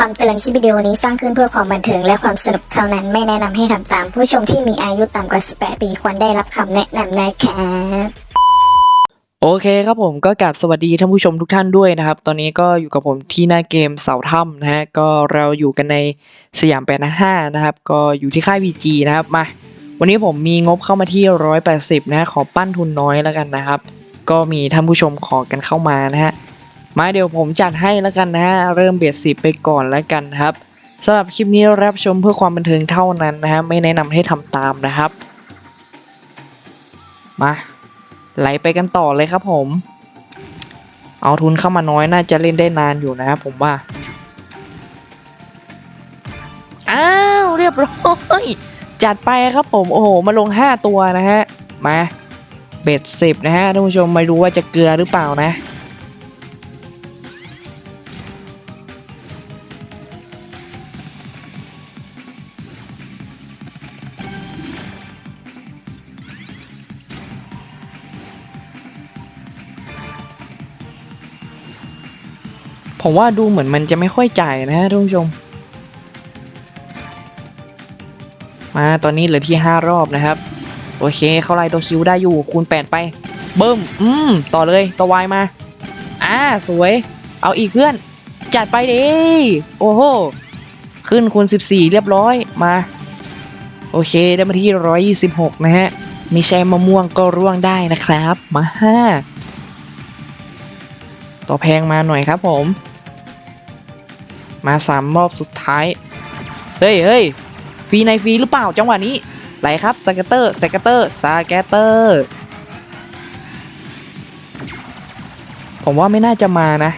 คำเตือนคลิปวิดีโอนี้สร้างขึ้นเพื่อความบันเทิงและความสนุกเท่านั้นไม่แนะนำให้ทำตาม ผู้ชมที่มีอายุต่ำกว่า 18 ปีควรได้รับคำแนะนำนะครับโอเคครับผมก็กราบสวัสดีท่านผู้ชมทุกท่านด้วยนะครับ ตอนนี้ก็อยู่กับผมที่หน้าเกมเสาถ้ำนะฮะก็เราอยู่กันในสยามแปดนะห้านะครับ ก็อยู่ที่ค่าย PG นะครับมา วันนี้ผมมีงบเข้ามาที่ 180นะฮะขอปั้นทุนน้อยแล้วกันนะครับ ก็มีท่านผู้ชมขอกันเข้ามานะฮะ มาเดี๋ยวผมจัดให้แล้วกันนะฮะเริ่มเบียดสิบไปก่อนแล้วกันครับสำหรับคลิปนี้รับชมเพื่อความบันเทิงเท่านั้นนะฮะไม่แนะนำให้ทำตามนะครับ มาไหลไปกันต่อเลยครับผม เอาทุนเข้ามาน้อยน่าจะเล่นได้นานอยู่นะครับผมว่า อ้าวเรียบร้อยจัดไปครับผม โอ้โห มาลง 5 ตัวนะฮะ มา เบ็ดสิบนะฮะท่านผู้ชมไม่รู้ว่าจะเกลือหรือเปล่านะ ผมว่าดูเหมือนมันจะไม่ค่อยจ่ายนะฮะท่านผู้ชม มาตอนนี้เหลือที่ 5 รอบนะครับ โอเค เข้าไล่ตัวคิวได้อยู่คูณ 8 ไปเบิ้มอืม ต่อเลยตัววายมา อ่า สวย เอาอีกเพื่อน จัดไปเดิโอ้โห ขึ้นคูณ 14 เรียบร้อยมา โอเค ได้มาที่ 126 นะฮะม่ใช่มะม่วงก็ร่วงได้นะครับ มาห้าตัวแพงมาหน่อยครับผม มาสามรอบสุดท้าย เฮ้ยเฮ้ยฟรีในฟรีหรือเปล่าจังหวะนี้ไหลครับสเกตเตอร์สเกตเตอร์สเกตเตอร์ผมว่าไม่น่าจะมานะ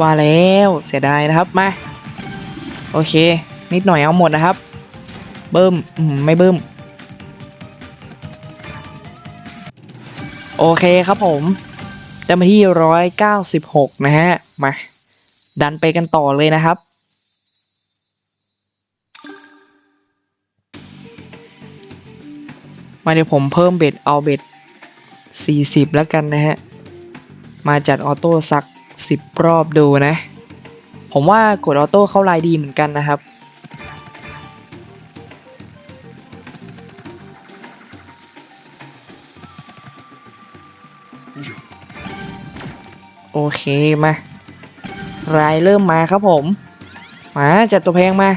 ว่าแล้วเสียดายนะครับมา โอเค นิดหน่อยเอาหมดนะครับ เบิ้มอืมไม่เบิ้ม โอเคครับผมได้มาที่ร้อยเก้าสิบหกนะฮะ มา ดันไปกันต่อเลยนะครับ มาเดี๋ยวผมเพิ่มเบ็ดเอาเบ็ดสี่สิบแล้วกันนะฮะ มาจัดออโต้สักสิบรอบดูนะ ผมว่ากดออโต้เข้าลายดีเหมือนกันนะครับ โอเค มารายเริ่มมาครับผม มาจัดตัวแพงมา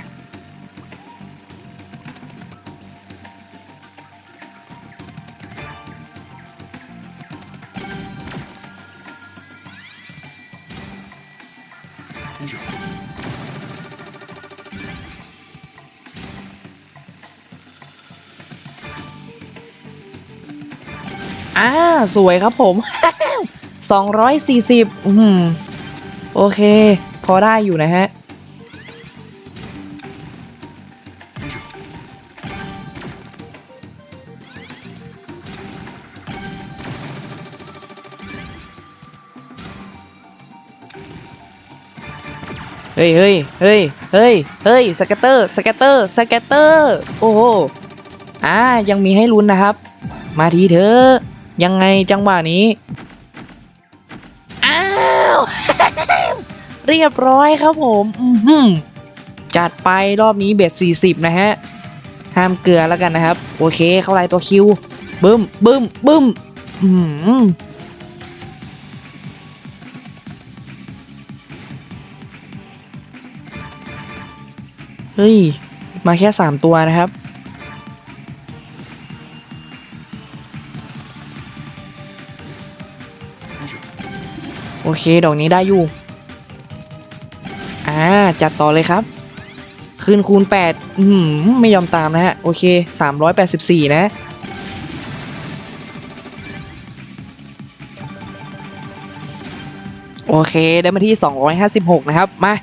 อ่าสวยครับผมสองร้อยสี่สิบอืม โอเค พอได้อยู่นะฮะ เฮ้ยเฮ้ยเฮ้ยเฮ้ยเฮ้ยสเกตเตอร์สเกตเตอร์สเกตเตอร์ โอ้โหอ่ายังมีให้ลุ้นนะครับ มาทีเถอะ ยังไงจังหวะนี้ อ้าว เรียบร้อยครับผมอือหือจัดไปรอบนี้เบ็ด40 นะฮะ ห้ามเกลือแล้วกันนะครับ โอเค เข้าไลน์ตัวคิว บึ้มบึ้มบึ้มอืมเฮ้ย มาแค่ 3 ตัวนะครับ อเค ดอกนี้ได้อยู่ อ่า จัดต่อเลยครับ คืนคูณ 8 อืม ไม่ยอมตามนะฮะ โอเค 384 นะ โอเค ได้มาที่ 256 นะครับ มา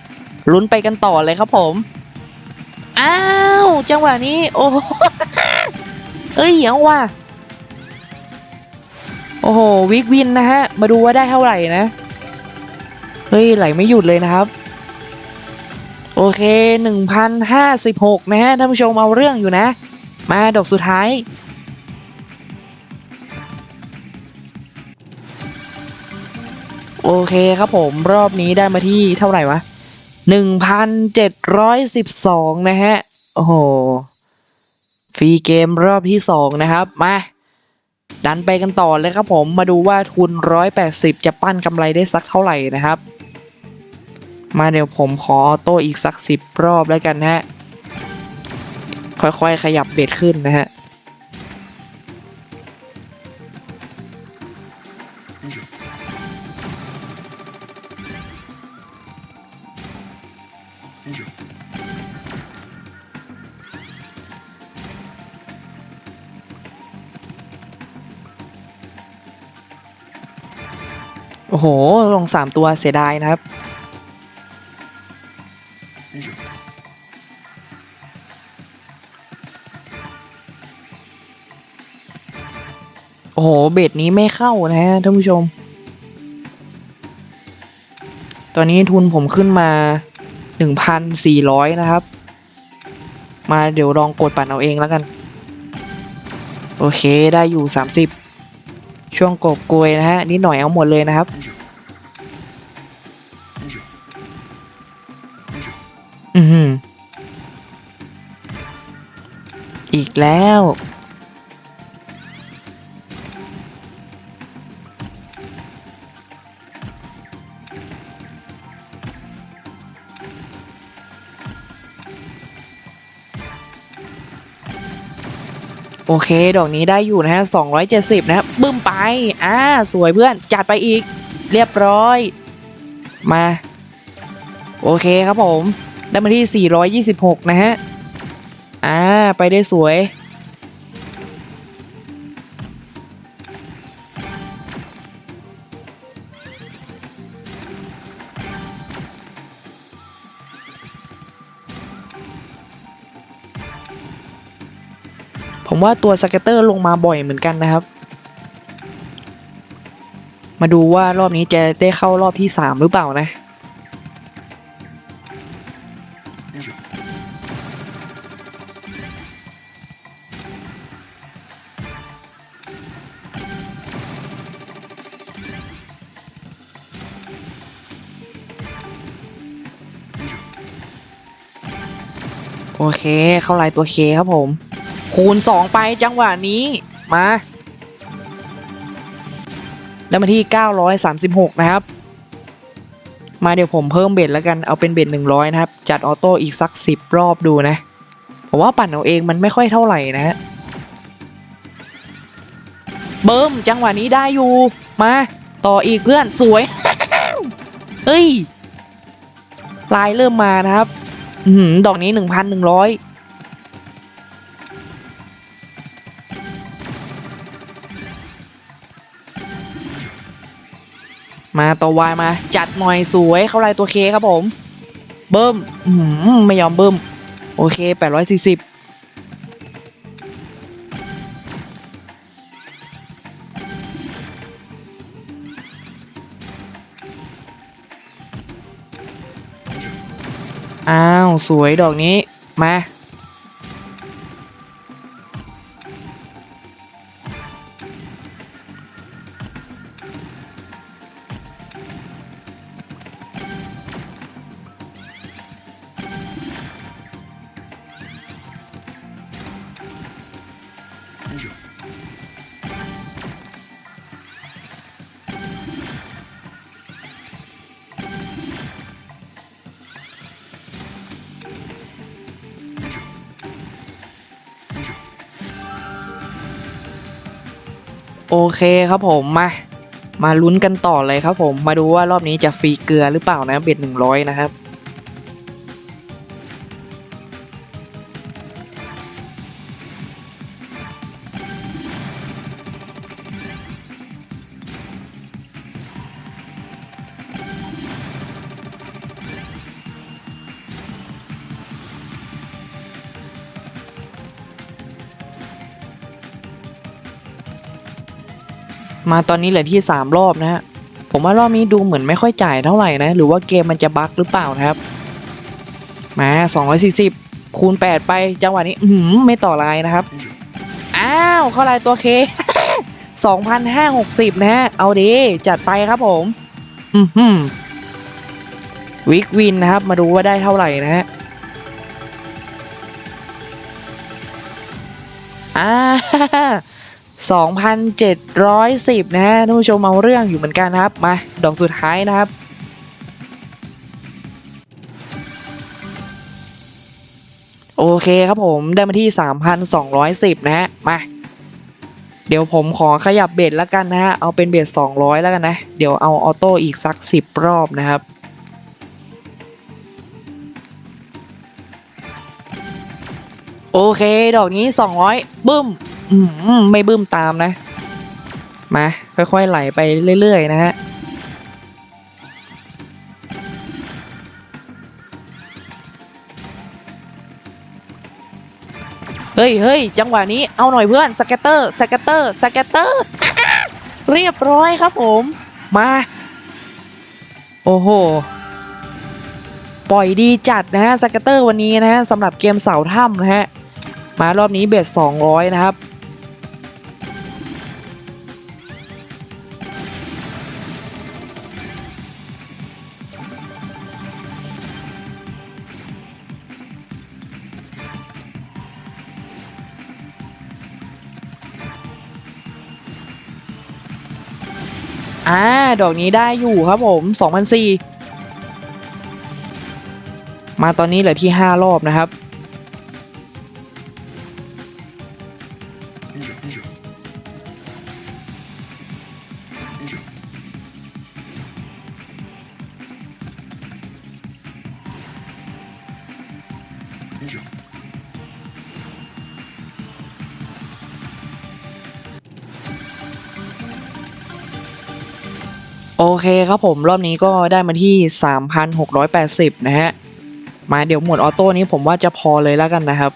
ลุ้นไปกันต่อเลยครับผม อ้าว จังหวะนี้ โอ้เอ้ยเอาว่ะโอ้โห วิกวินนะฮะ มาดูว่าได้เท่าไหร่นะ เฮ้ย ไหลไม่หยุดเลยนะครับ โอเค 1,056 นะฮะ ท่านผู้ชมเอาเรื่องอยู่นะ มาดอกสุดท้าย โอเคครับผมรอบนี้ได้มาที่เท่าไหร่วะหนึ่งพันเจ็ดร้อยสิบสองนะฮะ โอ้โห ฟรีเกมรอบที่สองนะครับ มาดันไปกันต่อเลยครับผมมาดูว่าทุนร้อยแปดสิบจะปั้นกำไรได้สักเท่าไหร่นะครับ มาเดี๋ยวผมขอออโต้อีกสักสิบรอบแล้วกันนะฮะ ค่อยๆ ขยับเบ็ดขึ้นนะฮะ โอ้โห ลงสามตัวเสียดายนะครับ โอ้โห เบ็ดนี้ไม่เข้านะฮะท่านผู้ชม ตอนนี้ทุนผมขึ้นมา 1,400 นะครับ มาเดี๋ยวลองกดปั่นเอาเองแล้วกัน โอเคได้อยู่ 30 ช่วงกบกลวยนะฮะ นิดหน่อยเอาหมดเลยนะครับอือหืออีกแล้ว โอเค ดอกนี้ได้อยู่นะฮะ270นะครับบึ้มไป อ่า สวยเพื่อน จัดไปอีก เรียบร้อย มา โอเคครับผม ได้มาที่ 426 นะฮะ อ่า ไปได้สวย ผมว่าตัวสเก็ตเตอร์ลงมาบ่อยเหมือนกันนะครับ มาดูว่ารอบนี้จะได้เข้ารอบที่สามหรือเปล่านะ โอเค เข้าลายตัวเคครับผม คูณสองไปจังหวะนี้มาได้มาที่ 936 นะครับ มาเดี๋ยวผมเพิ่มเบ็ดแล้วกันเอาเป็นเบ็ด100 นะครับ จัดออโต้อีกสัก 10 รอบดูนะ ผมว่าปั่นเอาเองมันไม่ค่อยเท่าไหร่นะฮะเบิ้มจังหวะนี้ได้อยู่ มา ต่ออีกเพื่อนสวย เฮ้ยลายเริ่มมานะครับหือดอกนี้ 1,100 มาต่อวายมา จัดหน่อยสวยเข้าลายตัวเคครับผม เบิ้มอือหือไม่ยอมเบิ้ม โอเค840อ้าว สวยดอกนี้มา โอเคครับผมมามาลุ้นกันต่อเลยครับผมมาดูว่ารอบนี้จะฟรีเกลือหรือเปล่านะเบ็ดหนึ่งร้อยนะครับ มาตอนนี้เหลือที่สามรอบนะฮะผมว่ารอบนี้ดูเหมือนไม่ค่อยจ่ายเท่าไหร่นะ หรือว่าเกมมันจะบั๊กหรือเปล่านะครับ มา 240 คูณ 8 ไปจังหวะนี้อือหือไม่ต่อลายนะครับ อ้าว เข้าลายตัวเค 2,560 นะฮะ เอาดีจัดไปครับผม อือหือวิกวินนะครับ มาดูว่าได้เท่าไหร่นะฮะอ่า สองพันเจ็ดร้อยสิบนะฮะท่านผู้ชมเอาเรื่องอยู่เหมือนกันนะครับ มา ดอกสุดท้ายนะครับ โอเคครับผมได้มาที่ 3,210 นะฮะ มา เดี๋ยวผมขอขยับเบ็ดแล้วกันนะฮะ เอาเป็นเบ็ด200 แล้วกันนะ เดี๋ยวเอาออโต้อีกสัก 10 รอบนะครับโอเค ดอกนี้ 200บึ้ม ไม่บึ้มตามนะ มา ค่อยๆไหลไปเรื่อยๆ นะฮะเฮ้ยเฮ้ยจังหวะนี้เอาหน่อยเพื่อนสเก็ตเตอร์สเก็ตเตอร์สเก็ตเตอร์ เรียบร้อยครับผม มา โอ้โห ปล่อยดีจัดนะฮะสเก็ตเตอร์วันนี้นะฮะสำหรับเกมเสาถ้ำนะฮะ มารอบนี้เบ็ด200 นะครับ ดอกนี้ได้อยู่ครับผม2,004มาตอนนี้เหลือที่ 5 รอบนะครับ โอเคครับผมรอบนี้ก็ได้มาที่ 3,680 นะฮะ มาเดี๋ยวหมวดออโต้นี้ผมว่าจะพอเลยแล้วกันนะครับ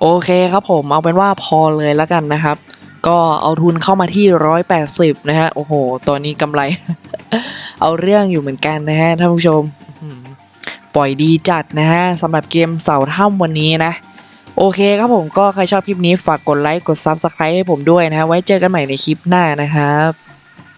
โอเคครับผมเอาเป็นว่าพอเลยแล้วกันนะครับ ก็เอาทุนเข้ามาที่ 180 นะฮะ โอ้โห ตอนนี้กำไร เอาเรื่องอยู่เหมือนกันนะฮะท่านผู้ชม ปล่อยดีจัดนะฮะสำหรับเกมเสาถ้ำวันนี้นะ โอเคครับผมก็ใครชอบคลิปนี้ฝากกดไลค์ กด Subscribe ให้ผมด้วยนะฮะ ไว้เจอกันใหม่ในคลิปหน้านะครับ